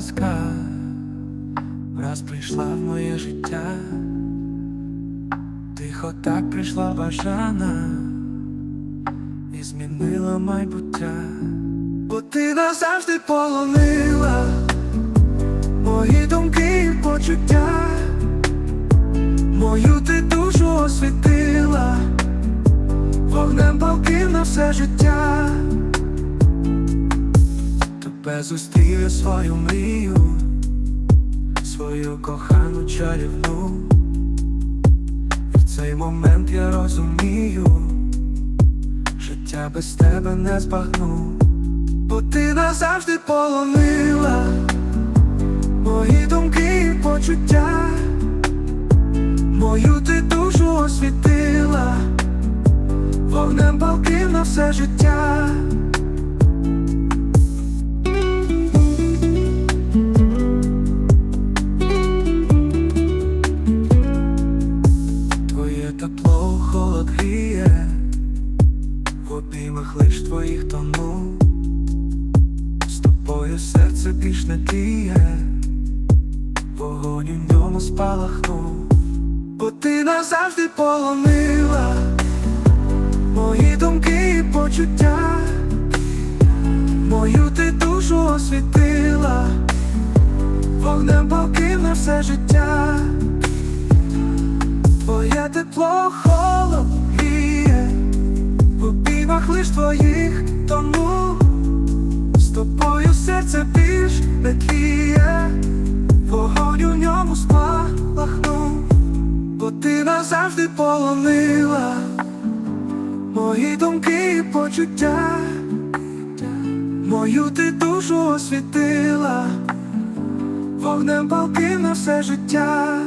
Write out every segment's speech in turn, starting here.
казка, раз прийшла в моє життя, тихо так прийшла бажана і змінила майбуття, бо ти назавжди полонила мої думки і почуття, мою ти душу освітила, вогнем палким на все життя. Тебе зустрів я свою мрію, свою кохану чарівну. В цей момент я розумію, життя без тебе не збагну, бо ти назавжди полонила мої думки і почуття, мою ти душу освітила, вогнем палким на все життя. Гріє, в обіймах лиш твоїх тону, з тобою серце більш не тліє, вогонь у ньому спалахнув, бо ти назавжди полонила мої думки і почуття, мою ти душу освітила, вогнем на все життя. Твоє тепло холод гріє, в обіймах лиш твоїх тому з тобою серце більш не тліє, вогонь у ньому спалахнув, бо ти назавжди полонила мої думки і почуття, мою ти душу освітила, вогнем палким на все життя.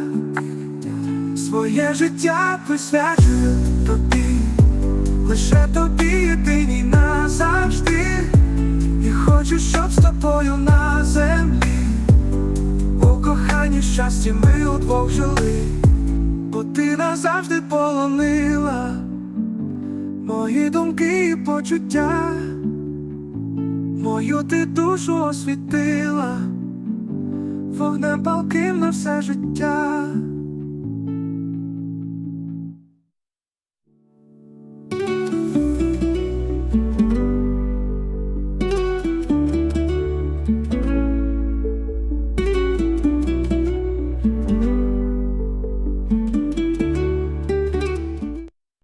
Своє життя присвячую тобі, лише тобі єдиній назавжди, і хочу, щоб з тобою на землі, у коханні щасті ми удвох жили, бо ти назавжди полонила мої думки і почуття, мою ти душу освітила, вогнем палким на все життя.